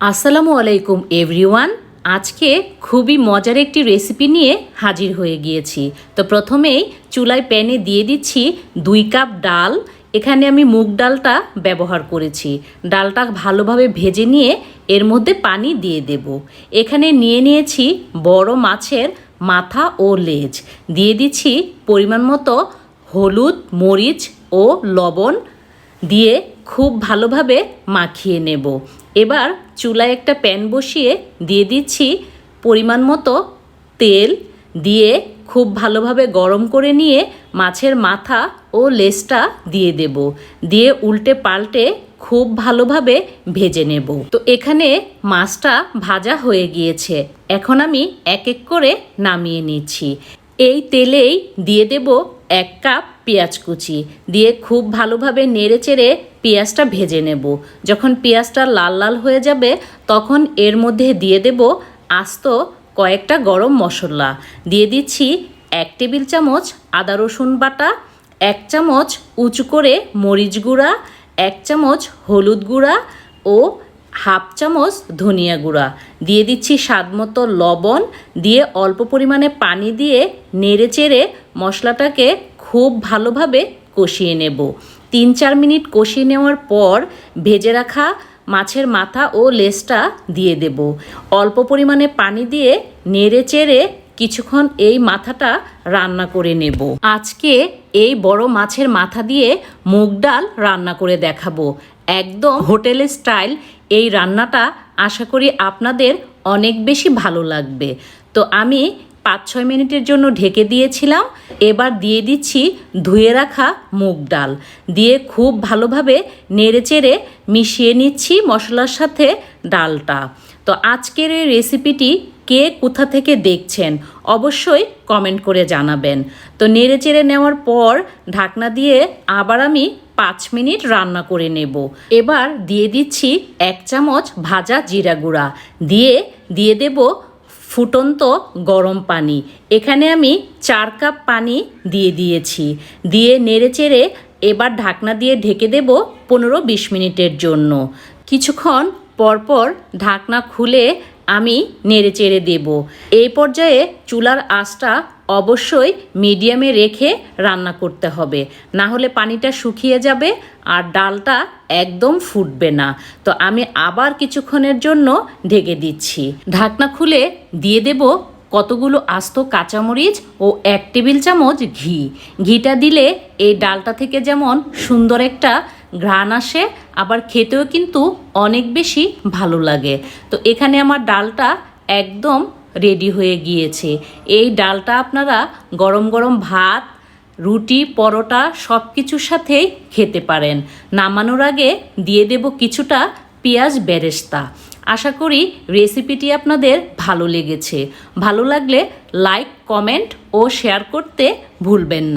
আসসালামু আলাইকুম, এভরিওয়ান। আজকে খুবই মজার একটি রেসিপি নিয়ে হাজির হয়ে গিয়েছি। তো প্রথমেই চুলায় প্যানে দিয়ে দিচ্ছি দুই কাপ ডাল। এখানে আমি মুগ ডালটা ব্যবহার করেছি। ডালটা ভালোভাবে ভেজে নিয়ে এর মধ্যে পানি দিয়ে দেব। এখানে নিয়ে নিয়েছি বড় মাছের মাথা ও লেজ। দিয়ে দিচ্ছি পরিমাণ মতো হলুদ, মরিচ ও লবণ। দিয়ে খুব ভালোভাবে মাখিয়ে নেব। এবার চুলায় একটা প্যান বসিয়ে দিয়ে দিচ্ছি পরিমাণ মতো তেল দিয়ে খুব ভালোভাবে গরম করে নিয়ে মাছের মাথা ও লেজটা দিয়ে দেব। দিয়ে উল্টে পাল্টে খুব ভালোভাবে ভেজে নেব। তো এখানে মাছটা ভাজা হয়ে গিয়েছে। এখন আমি এক এক করে নামিয়ে নিচ্ছি। এই তেলেই দিয়ে দেব এক কাপ পেঁয়াজ কুচি দিয়ে খুব ভালোভাবে নেড়ে চেড়ে পেঁয়াজটা ভেজে নেব। যখন পেঁয়াজটা লাল লাল হয়ে যাবে, তখন এর মধ্যে দিয়ে দেব আস্ত কয়েকটা গরম মশলা। দিয়ে দিচ্ছি এক টেবিল চামচ আদা রসুন বাটা, এক চামচ উঁচু করে মরিচ গুঁড়া, এক চামচ হলুদ গুঁড়া ও হাফ চামচ ধনিয়া গুঁড়া। দিয়ে দিচ্ছি স্বাদমতো লবণ দিয়ে অল্প পরিমাণে পানি দিয়ে নেড়ে চেড়ে মশলাটাকে খুব ভালোভাবে কষিয়ে নেব। তিন চার মিনিট কষিয়ে নেওয়ার পর ভেজে রাখা মাছের মাথা ও লেজটা দিয়ে দেব। অল্প পরিমাণে পানি দিয়ে নেড়ে চেড়ে কিছুক্ষণ এই মাথাটা রান্না করে নেব। আজকে এই বড় মাছের মাথা দিয়ে মুগ ডাল রান্না করে দেখাবো। একদম হোটেলের স্টাইল এই রান্নাটা আশা করি আপনাদের অনেক বেশি ভালো লাগবে। তো আমি পাঁচ ছয় মিনিটের জন্য ঢেকে দিয়েছিলাম। এবার দিয়ে দিচ্ছি ধুয়ে রাখা মুগ ডাল। দিয়ে খুব ভালোভাবে নেড়েচেড়ে মিশিয়ে নিচ্ছি মশলার সাথে ডালটা। তো আজকের এই রেসিপিটি কে কোথা থেকে দেখছেন অবশ্যই কমেন্ট করে জানাবেন। তো নেড়ে চেড়ে নেওয়ার পর ঢাকনা দিয়ে আবার আমি পাঁচ মিনিট রান্না করে নেব। এবার দিয়ে দিচ্ছি এক চামচ ভাজা জিরা গুঁড়া। দিয়ে দিয়ে দেব ফুটন্ত গরম পানি। এখানে আমি চার কাপ পানি দিয়ে দিয়েছি। দিয়ে নেড়ে চেড়ে এবার ঢাকনা দিয়ে ঢেকে দেব পনেরো বিশ মিনিটের জন্য। কিছুক্ষণ পরপর ঢাকনা খুলে আমি নেড়ে চেড়ে দেব। এই পর্যায়ে চুলার আঁচটা অবশ্যই মিডিয়ামে রেখে রান্না করতে হবে। না হলে পানিটা শুকিয়ে যাবে আর ডালটা একদম ফুটবে না। তো আমি আবার কিছুক্ষণের জন্য ঢেকে দিচ্ছি। ঢাকনা খুলে দিয়ে দেব কতগুলো আস্ত কাঁচামরিচ ও এক টেবিল চামচ ঘি। ঘিটা দিলে এই ডালটা থেকে যেমন সুন্দর একটা ঘ্রাণ আসে আবার খেতেও কিন্তু অনেক বেশি ভালো লাগে। তো এখানে আমার ডালটা একদম রেডি হয়ে গিয়েছে। এই ডালটা আপনারা গরম গরম ভাত, রুটি, পরোটা সব কিছুর সাথেই খেতে পারেন। নামানোর আগে দিয়ে দেব কিছুটা পেঁয়াজ বেরেস্তা। আশা করি রেসিপিটি আপনাদের ভালো লেগেছে। ভালো লাগলে লাইক কমেন্ট ও শেয়ার করতে ভুলবেন না।